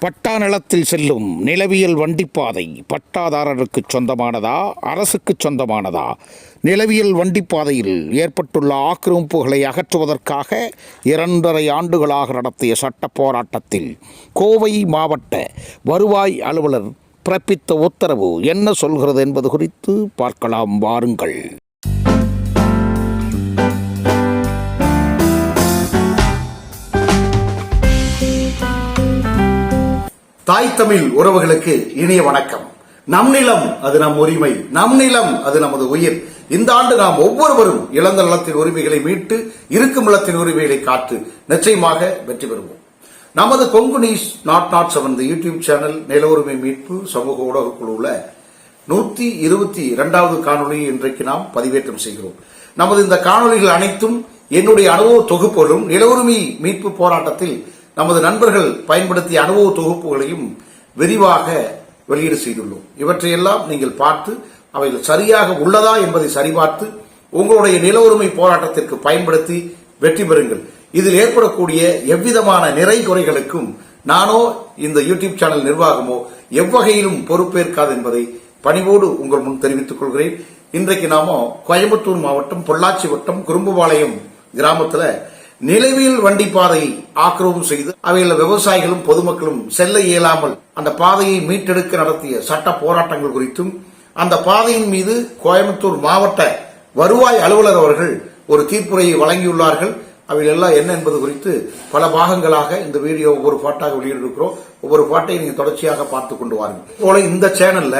பட்டா நிலத்தில் செல்லும் நிலவியல் வண்டிப்பாதை பட்டாதாரருக்கு சொந்தமானதா அரசுக்கு சொந்தமானதா? நிலவியல் வண்டிப்பாதையில் ஏற்பட்டுள்ள ஆக்கிரமிப்புகளை அகற்றுவதற்காக இரண்டரை ஆண்டுகளாக நடத்திய சட்ட போராட்டத்தில் கோவை மாவட்ட வருவாய் அலுவலர் பிறப்பித்த உத்தரவு என்ன சொல்கிறது என்பது குறித்து பார்க்கலாம். வாருங்கள். தாய் தமிழ் உறவுகளுக்கு இனிய வணக்கம். நம் நிலம் அது நம் உரிமை நம் நிலம் அது நமது உயிர். இந்த ஆண்டு நாம் ஒவ்வொருவரும் இழந்த நிலத்தின் உரிமைகளை மீட்டு இருக்கும் நிலத்தின் உரிமைகளை காத்து நிச்சயமாக வெற்றி பெறுவோம். நமது Kongu news nought nought seven YouTube channel நில உரிமை மீட்பு சமூக ஊடக உள்ள நூத்தி இருபத்தி இரண்டாவது காணொலியை இன்றைக்கு நாம் பதிவேற்றம் செய்கிறோம். நமது இந்த காணொலிகள் அனைத்தும் என்னுடைய அனுபவ தொகுப்புகளும் நில உரிமை மீட்பு போராட்டத்தில் நமது நண்பர்கள் பயன்படுத்திய அனுபவ தொகுப்புகளையும் விரிவாக வெளியீடு செய்துள்ளோம். இவற்றையெல்லாம் நீங்கள் பார்த்து அவைகள் சரியாக உள்ளதா என்பதை சரிபார்த்து உங்களுடைய நில உரிமை போராட்டத்திற்கு பயன்படுத்தி வெற்றி பெறுங்கள். இதில் ஏற்படக்கூடிய எவ்விதமான நிறை குறைகளுக்கும் நானோ இந்த யூடியூப் சேனல் நிர்வாகமோ எவ்வகையிலும் பொறுப்பேற்காது என்பதை பணிவோடு உங்கள் முன் தெரிவித்துக் கொள்கிறேன். இன்றைக்கு நாம கோயம்புத்தூர் மாவட்டம் பொள்ளாச்சி வட்டம் குறும்புபாளையம் கிராமத்தில் நிலவியல் வண்டி பாதையை ஆக்கிரமம் செய்து அவையில் விவசாயிகளும் பொதுமக்களும் செல்ல இயலாமல் அந்த பாதையை மீட்டெடுக்க நடத்திய சட்ட போராட்டங்கள் குறித்தும் அந்த பாதையின் மீது கோயம்புத்தூர் மாவட்ட வருவாய் அலுவலர் அவர்கள் ஒரு தீர்ப்புரையை வழங்கியுள்ளார்கள். அவையில் எல்லாம் என்ன என்பது குறித்து பல பாகங்களாக இந்த வீடியோ ஒவ்வொரு பாட்டாக வெளியிட்டிருக்கிறோம். ஒவ்வொரு பாட்டையும் நீங்கள் தொடர்ச்சியாக பார்த்து கொண்டு வாருங்கள். போல இந்த சேனல்ல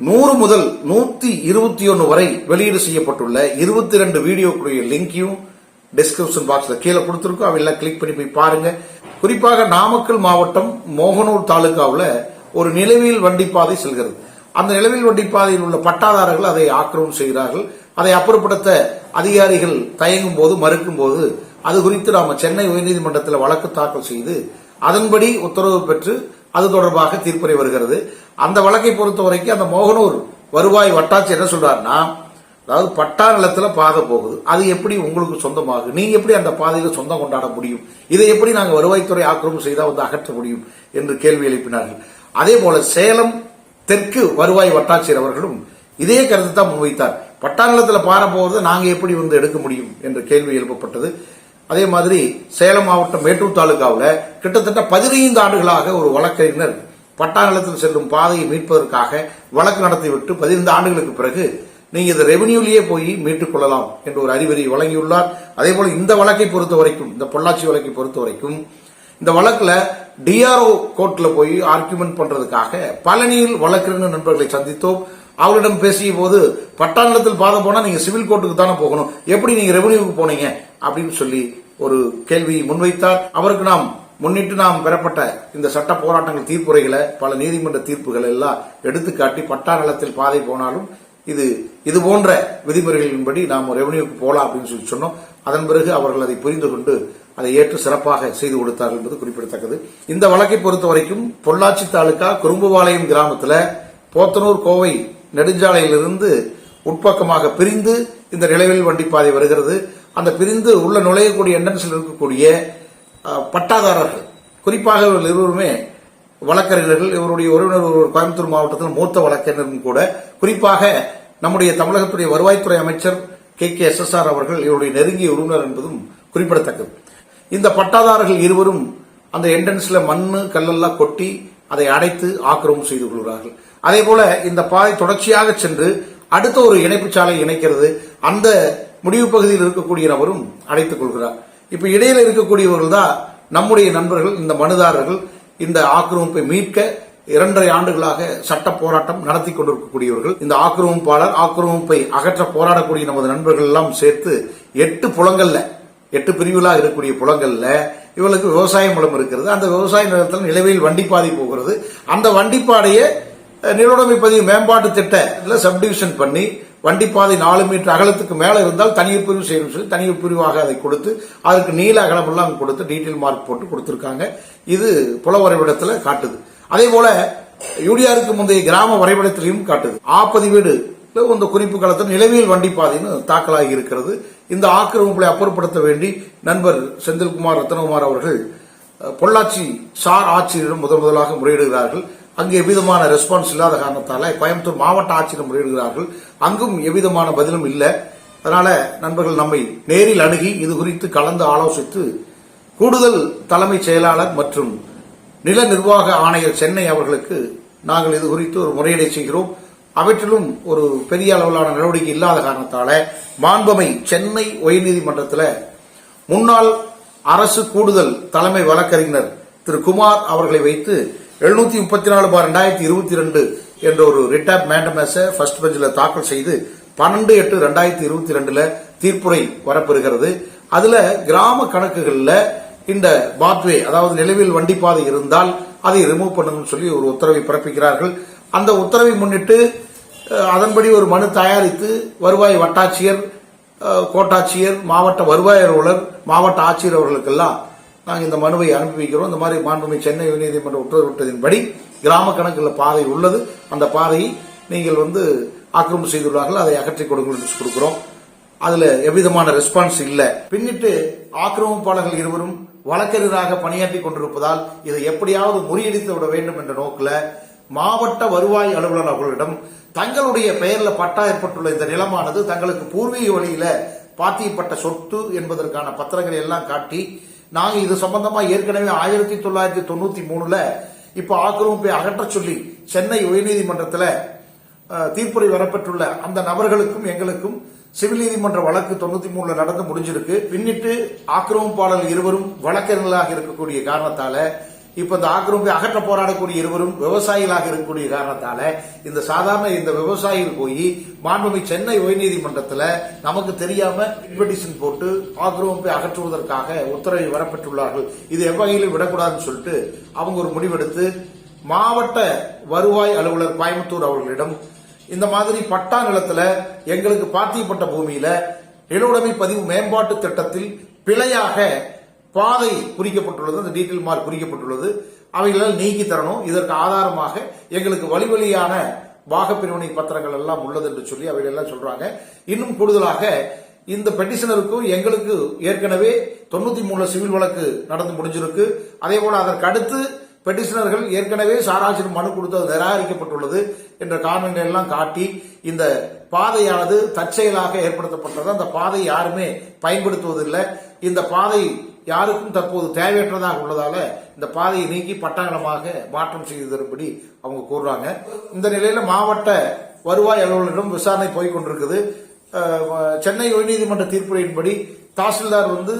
நூறு முதல் நூத்தி இருபத்தி ஒன்று வரை வெளியீடு செய்யப்பட்டுள்ள இருபத்தி ரெண்டு வீடியோக்குரிய லிங்கையும் டிஸ்கிரிப்ஷன் பாக்ஸ்ல கீழே கொடுத்துருக்கோம். அவையெல்லாம் கிளிக் பண்ணி போய் பாருங்க. குறிப்பாக நாமக்கல் மாவட்டம் மோகனூர் தாலுகாவில் ஒரு நிலவியல் வண்டிப்பாதை செல்கிறது. அந்த நிலவியல் வண்டிப்பாதையில் உள்ள பட்டாதாரர்கள் அதை ஆக்கிரமம் செய்கிறார்கள். அதை அப்புறப்படுத்த அதிகாரிகள் தயங்கும் போது மறுக்கும் போது அது குறித்து நாம சென்னை உயர்நீதிமன்றத்தில் வழக்கு தாக்கல் செய்து அதன்படி உத்தரவு பெற்று அது தொடர்பாக தீர்ப்பறை வருகிறது. அந்த வழக்கை பொறுத்த வரைக்கும் அந்த மோகனூர் வருவாய் வட்டாட்சி என்ன சொல்றாருன்னா அதாவது பட்டா நிலத்துல பாதை போகுது. அது எப்படி உங்களுக்கு சொந்தமாகும் நீங்க எப்படி அந்த பாதையில சொந்தம் கொண்டாட முடியும்? இதை எப்படி நாங்கள் வருவாய்த்துறை ஆக்கிரமம் செய்தால் வந்து அகற்ற முடியும்? என்று கேள்வி எழுப்பினார்கள். அதே போல சேலம் தெற்கு வருவாய் வட்டாட்சியர் அவர்களும் இதே கருத்து தான் முன்வைத்தார். பட்டா நிலத்துல பாறை போகிறது நாங்கள் எப்படி வந்து எடுக்க முடியும்? என்ற கேள்வி எழுப்பப்பட்டது. அதே மாதிரி சேலம் மாவட்டம் மேட்டூர் தாலுகாவில் கிட்டத்தட்ட பதினைந்து ஆண்டுகளாக ஒரு வழக்கறிஞர் பட்டா நிலத்தில் செல்லும் பாதையை மீட்பதற்காக வழக்கு நடத்திவிட்டு பதினைந்து ஆண்டுகளுக்கு பிறகு நீங்க இந்த ரெவன்யூலயே போய் மீட்டுக் கொள்ளலாம் என்று ஒரு அறிவுரை வழங்கியுள்ளார். அதே போல இந்த வழக்கை பொறுத்த வரைக்கும் இந்த பொள்ளாச்சி வழக்கை பொறுத்த வரைக்கும் இந்த வழக்குல டிஆர்ஓ கோர்ட்ல போய் ஆர்குமெண்ட் பண்றதுக்காக பழனியில் வழக்கறிஞர் நண்பர்களை சந்தித்தோம். அவர்களிடம் பேசிய போது பட்டா பாதம் போனா நீங்க சிவில் கோர்ட்டுக்கு தானே போகணும். எப்படி நீங்க ரெவன்யூக்கு போனீங்க? அப்படின்னு சொல்லி ஒரு கேள்வியை முன்வைத்தார். அவருக்கு நாம் முன்னிட்டு நாம் பெறப்பட்ட இந்த சட்ட போராட்டங்கள் தீர்ப்புரைகளை பல நீதிமன்ற தீர்ப்புகள் எல்லாம் எடுத்துக்காட்டி பட்டா நலத்தில் பாதை போனாலும் இது இது போன்ற விதிமுறைகளின்படி நாம் ரெவன்யூக்கு போகலாம் அப்படின்னு சொல்லி சொன்னோம். அதன் பிறகு அவர்கள் அதை புரிந்து கொண்டு அதை ஏற்று சிறப்பாக செய்து கொடுத்தார்கள் என்பது குறிப்பிடத்தக்கது. இந்த வழக்கை பொறுத்த வரைக்கும் பொள்ளாச்சி தாலுகா குறும்புபாளையம் கிராமத்தில் போத்தனூர் கோவை நெடுஞ்சாலையிலிருந்து உட்பக்கமாக பிரிந்து இந்த நிலவில் பாதை வருகிறது. அந்த பிரிந்து உள்ள நுழையக்கூடிய என்ட்ரன்ஸில் இருக்கக்கூடிய பட்டாதாரர்கள் குறிப்பாக இவர்கள் இருவருமே வழக்கறிஞர்கள் இவருடைய உறவினர் ஒரு கோயம்புத்தூர் மாவட்டத்தில் மூத்த வழக்கறிஞரும் கூட. குறிப்பாக நம்முடைய தமிழகத்துடைய வருவாய்த்துறை அமைச்சர் K. K. S. S. R. அவர்கள் இவருடைய நெருங்கிய உறவினர் என்பதும் குறிப்பிடத்தக்கது. இந்த பட்டாதாரர்கள் இருவரும் அந்த என்ட்ரன்ஸ்ல மண்ணு கல்லெல்லாம் கொட்டி அதை அடைத்து ஆக்கிரமம் செய்து கொள்கிறார்கள். அதே போல இந்த பாதை தொடர்ச்சியாக சென்று அடுத்த ஒரு இணைப்பு சாலை இணைக்கிறது. அந்த முடிவு பகுதியில் இருக்கக்கூடிய நபரும் அடைத்துக் கொள்கிறார். இப்ப இடையில இருக்கக்கூடியவர்கள் தான் நம்முடைய நண்பர்கள் இந்த மனுதாரர்கள். இந்த ஆக்கிரமிப்பை மீட்க இரண்டரை ஆண்டுகளாக சட்ட போராட்டம் நடத்தி கொண்டிருக்கக்கூடியவர்கள். இந்த ஆக்கிரமிப்பாளர் ஆக்கிரமிப்பை அகற்ற போராடக்கூடிய நமது நண்பர்கள் எல்லாம் சேர்த்து எட்டு புலங்கள்ல எட்டு பிரிவுகளாக இருக்கக்கூடிய புலங்கள்ல இவளுக்கு விவசாய நிலம் இருக்கிறது. அந்த விவசாய நிலத்தில் நிலவையில் வண்டிப்பாதை போகிறது. அந்த வண்டிப்பாதையை நிலவுடைமை பதிவு மேம்பாட்டு திட்டத்தில் சப்டிவிஷன் பண்ணி வண்டிப்பாதை நாலு மீட்டர் அகலத்துக்கு மேலே இருந்தால் தனியார் பிரிவு செய்யணும் சொல்லி தனியார் பிரிவாக அதை கொடுத்து அதற்கு நீல அகலமெல்லாம் கொடுத்து டீட்டெயில் மார்க் போட்டு கொடுத்துருக்காங்க. இது புல வரைபடத்தில் காட்டுது. அதே போல யூடிஆருக்கு முந்தைய கிராம வரைபடத்திலையும் காட்டுது. ஆப்பதிவீடு இந்த குறிப்பு காலத்தில் நிலவியல் வண்டிப்பாதைன்னு தாக்கலாகி இருக்கிறது. இந்த ஆக்கிரமிப்புகளை அப்புறப்படுத்த வேண்டி நண்பர் செந்தில்குமார் ரத்னகுமார் அவர்கள் பொள்ளாச்சி சார் ஆட்சியரிடம் முதன் முதலாக முறையிடுகிறார்கள். அங்கு எவ்விதமான ரெஸ்பான்ஸ் இல்லாத காரணத்தால கோயம்புத்தூர் மாவட்ட ஆட்சியர் முறையிடுகிறார்கள். அங்கும் எவ்விதமான பதிலும் இல்லை. அதனால நண்பர்கள் நம்மை நேரில் அணுகி இது குறித்து கலந்து ஆலோசித்து கூடுதல் தலைமைச் செயலாளர் மற்றும் நில நிர்வாக ஆணையர் சென்னை அவர்களுக்கு நாங்கள் இது குறித்து ஒரு முறையீடை செய்கிறோம். அவற்றிலும் ஒரு பெரிய அளவிலான நடவடிக்கை இல்லாத காரணத்தால மாண்பமை சென்னை உயர்நீதிமன்றத்தில் முன்னாள் அரசு கூடுதல் தலைமை வழக்கறிஞர் திரு குமார் அவர்களை வைத்து எழுநூத்தி முப்பத்தி நாலு பார் ரெண்டாயிரத்தி இருபத்தி ரெண்டு என்ற ஒரு ரிட்டாப் மேண்டமேஸ ஃபர்ஸ்ட் பெஞ்சில் தாக்கல் செய்து பன்னெண்டு எட்டு ரெண்டாயிரத்தி இருபத்தி ரெண்டுல தீர்ப்புரை வரப்பெறுகிறது. அதுல கிராம கணக்குகளில் இந்த பாத்வே அதாவது நிலவில் வண்டிப்பாதை இருந்தால் அதை ரிமூவ் பண்ணணும்னு சொல்லி ஒரு உத்தரவை பிறப்பிக்கிறார்கள். அந்த உத்தரவை முன்னிட்டு அதன்படி ஒரு மனு தயாரித்து வருவாய் வட்டாட்சியர் கோட்டாட்சியர் மாவட்ட வருவாய் அலுவலர் மாவட்ட ஆட்சியர் அவர்களுக்கெல்லாம் நாங்கள் இந்த மனுவை அனுப்பி வைக்கிறோம். இந்த மாதிரி மாண்புமை சென்னை உயர்நீதிமன்ற உத்தரவிட்டதின்படி கிராம கணக்கில் பாதை உள்ளது. அந்த பாதையை நீங்கள் வந்து ஆக்கிரமிப்பு செய்துள்ளார்கள். அதை அகற்றி கொடுங்கள் என்று கொடுக்கிறோம். அதுல எவ்விதமான ரெஸ்பான்ஸ் இல்லை. பின்னிட்டு ஆக்கிரமிப்பாளர்கள் இருவரும் வழக்கறிஞராக பணியாற்றி கொண்டிருப்பதால் இதை எப்படியாவது முறியடித்து விட வேண்டும் என்ற நோக்கில் மாவட்ட வருவாய் அலுவலர் அவர்களிடம் தங்களுடைய பெயரில் பட்டா ஏற்பட்டுள்ள இந்த நிலமானது தங்களுக்கு பூர்வீக வழியில பாத்தியப்பட்ட சொத்து என்பதற்கான பத்திரங்களை எல்லாம் காட்டி நாங்க இது சம்பந்தமா ஏற்கனவே ஆயிரத்தி தொள்ளாயிரத்தி தொண்ணூத்தி மூணுல இப்ப ஆக்கிரமிப்பை அகற்றச் சொல்லி சென்னை உயர்நீதிமன்றத்தில் தீர்ப்புரை வரப்பெற்றுள்ள அந்த நபர்களுக்கும் எங்களுக்கும் சிவில் நீதிமன்ற வழக்கு தொண்ணூத்தி மூணுல நடந்து முடிஞ்சிருக்கு. பின்னிட்டு ஆக்கிரமிப்பாளர்கள் இருவரும் வழக்கறிஞர்களாக இருக்கக்கூடிய காரணத்தால இப்ப இந்த ஆக்கிரமிப்பை அகற்ற போராடக்கூடிய இருவரும் விவசாயிகளாக இருக்கக்கூடிய காரணத்தால இந்த சாதாரண இந்த விவசாயிகள் போய் மாண்புமை சென்னை உயர்நீதிமன்றத்தில் நமக்கு தெரியாம பெட்டிஷன் போட்டு ஆக்கிரமிப்பை அகற்றுவதற்காக உத்தரவை வரப்பெற்றுள்ளார்கள். இது எவ்வகையிலும் விடக்கூடாதுன்னு சொல்லிட்டு அவங்க ஒரு முடிவெடுத்து மாவட்ட வருவாய் அலுவலர் கோயம்புத்தூர் அவர்களிடம் இந்த மாதிரி பட்டா நிலத்துல எங்களுக்கு பாத்தியப்பட்ட பூமியில நிலவுடைமை பதிவு மேம்பாட்டு திட்டத்தில் பிழையாக பாதை குறிக்கப்பட்டுள்ளது அந்த டீட்டெயில் மார்க் குறிக்கப்பட்டுள்ளது. அவைகளால் நீக்கி தரணும். இதற்கு ஆதாரமாக எங்களுக்கு வழி வழியான பாகப்பிரிவினை பத்திரங்கள் எல்லாம் உள்ளது என்று சொல்லி அவைகள் எல்லாம் சொல்றாங்க. இன்னும் கூடுதலாக இந்த பெட்டிஷனருக்கும் எங்களுக்கு ஏற்கனவே தொண்ணூத்தி மூணுல சிவில் வழக்கு நடந்து முடிஞ்சிருக்கு. அதே போல அதற்கு அடுத்து பெட்டிஷனர்கள் ஏற்கனவே சாராட்சியர் மனு கொடுத்தது நிராகரிக்கப்பட்டுள்ளது என்ற காரணங்களை எல்லாம் காட்டி இந்த பாதையானது தற்செயலாக ஏற்படுத்தப்பட்டது. அந்த பாதை யாருமே பயன்படுத்துவதில்லை. இந்த பாதை யாருக்கும் தற்போது தேவையற்றதாக உள்ளதால இந்த பாதையை நீக்கி பட்டாளமாக மாற்றம் செய்து தரும்படி அவங்க கூறுறாங்க. இந்த நிலையில மாவட்ட வருவாய் அலுவலரிடம் விசாரணை போய்கொண்டிருக்குது சென்னை உயர்நீதிமன்ற தீர்ப்புரையின்படி தாசில்தார் வந்து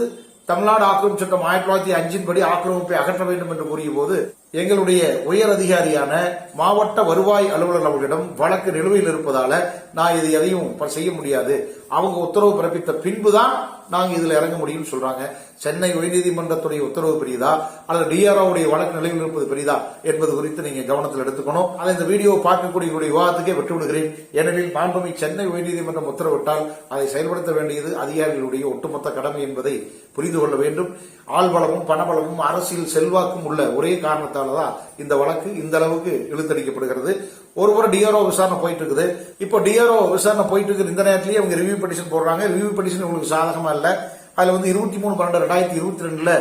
தமிழ்நாடு ஆக்கிரமிப்பு சட்டம் ஆயிரத்தி தொள்ளாயிரத்தி அஞ்சின் படி ஆக்கிரமிப்பை அகற்ற வேண்டும் என்று கூறிய போது எங்களுடைய உயர் அதிகாரியான மாவட்ட வருவாய் அலுவலர் அவர்களிடம் வழக்கு நிலுவையில் இருப்பதால நான் இது எதையும் செய்ய முடியாது. அவங்க உத்தரவு பிறப்பித்த பின்புதான் நாங்கள் இதில் இறங்க முடியும்னு சொல்றாங்க. சென்னை உயர்நீதிமன்றத்துடைய உத்தரவு பெரியதா அல்லது டிஆர்ஓடைய வழக்கு நிலையில் இருப்பது பெரியதா என்பது குறித்து நீங்க கவனத்தில் எடுத்துக்கணும். அதை இந்த வீடியோவை பார்க்கக்கூடிய விவாதத்துக்கே விட்டு விடுகிறேன் ஏனெனில் மாண்புமை சென்னை உயர்நீதிமன்றம் உத்தரவிட்டால் அதை செயல்படுத்த வேண்டியது அதிகாரிகளுடைய ஒட்டுமொத்த கடமை என்பதை புரிந்து கொள்ள வேண்டும். ஆள்வளமும் பணபலமும் அரசியல் செல்வாக்கும் உள்ள ஒரே காரணத்தால் தான் இந்த வழக்கு இந்த அளவுக்கு இழுத்தடிக்கப்படுகிறது ஒரு முறை டிஆர்ஓ விசாரணை போயிட்டு இருக்குது இப்போ டிஆர்ஓ விசாரணை போயிட்டு இருக்குது இந்த நேரத்திலேயே அவங்க ரிவ்யூ பெட்டிஷன் போடுறாங்க. ரிவ்யூ பெட்டிஷன் உங்களுக்கு சாதகமா இல்ல. அதுல வந்து இருபத்தி மூணு பன்னெண்டு ரெண்டாயிரத்தி இருபத்தி ரெண்டுல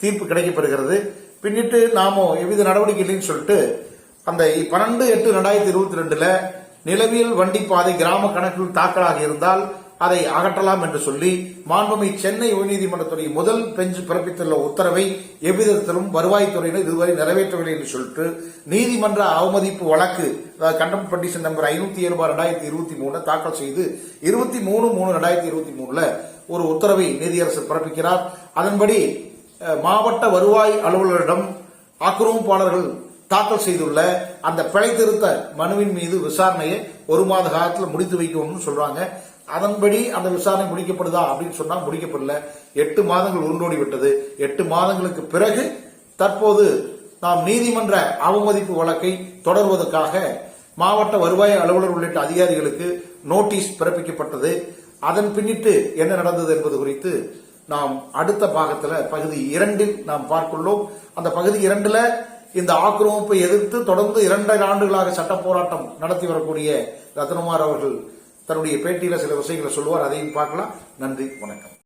தீர்ப்பு கிடைக்கப்படுகிறது பின்னிட்டு நாமோ எவ்வித நடவடிக்கை இல்லைன்னு சொல்லிட்டு அந்த பன்னெண்டு எட்டு ரெண்டாயிரத்தி இருபத்தி ரெண்டுல நிலவியல் வண்டி பாதை கிராம கணக்கில் தாக்கலாக இருந்தால் அதை அகற்றலாம் என்று சொல்லி மாண்புமை சென்னை உயர்நீதிமன்றத்துடைய முதல் பெஞ்ச் பிறப்பித்துள்ள உத்தரவை எவ்விதத்திலும் வருவாய்த்துறையினர் இதுவரை நிறைவேற்றவில்லை என்று சொல்லிட்டு நீதிமன்ற அவமதிப்பு வழக்கு கண்டம் பெட்டிஷன் நம்பர் ஐநூத்தி ஏழு பார் ரெண்டாயிரத்தி இருபத்தி மூணு தாக்கல் செய்து இருபத்தி மூணு மூணு ரெண்டாயிரத்தி இருபத்தி மூணுல ஒரு உத்தரவை நீதியரசு பிறப்பிக்கிறார். அதன்படி மாவட்ட வருவாய் அலுவலரிடம் ஆக்கிரமிப்பாளர்கள் தாக்கல் செய்துள்ள அந்த பிழை திருத்த மனுவின் மீது விசாரணையை ஒரு மாத காலத்தில் முடித்து வைக்கணும்னு சொல்றாங்க. அதன்படி அந்த விசாரணை முடிக்கப்படுதா அப்படின்னு சொன்னா முடிக்கப்படல. எட்டு மாதங்கள் உருண்டோடி விட்டது. எட்டு மாதங்களுக்கு பிறகு தற்போது நாம் நீதிமன்ற அவமதிப்பு வழக்கை தொடர்வதற்காக மாவட்ட வருவாய் அலுவலர் உள்ளிட்ட அதிகாரிகளுக்கு நோட்டீஸ் பிறப்பிக்கப்பட்டது. அதன் பின்னிட்டு என்ன நடந்தது என்பது குறித்து நாம் அடுத்த பாகத்தில் பகுதி இரண்டில் நாம் பார்க்கொள்ளோம். அந்த பகுதி இரண்டுல இந்த ஆக்கிரமிப்பை எதிர்த்து தொடர்ந்து இரண்டரை ஆண்டுகளாக சட்ட போராட்டம் நடத்தி வரக்கூடிய ரத்னகுமார் அவர்கள் தன்னுடைய பேட்டியில் சில விஷயங்களை சொல்லுவார் அதையும் பார்க்கலாம். நன்றி வணக்கம்.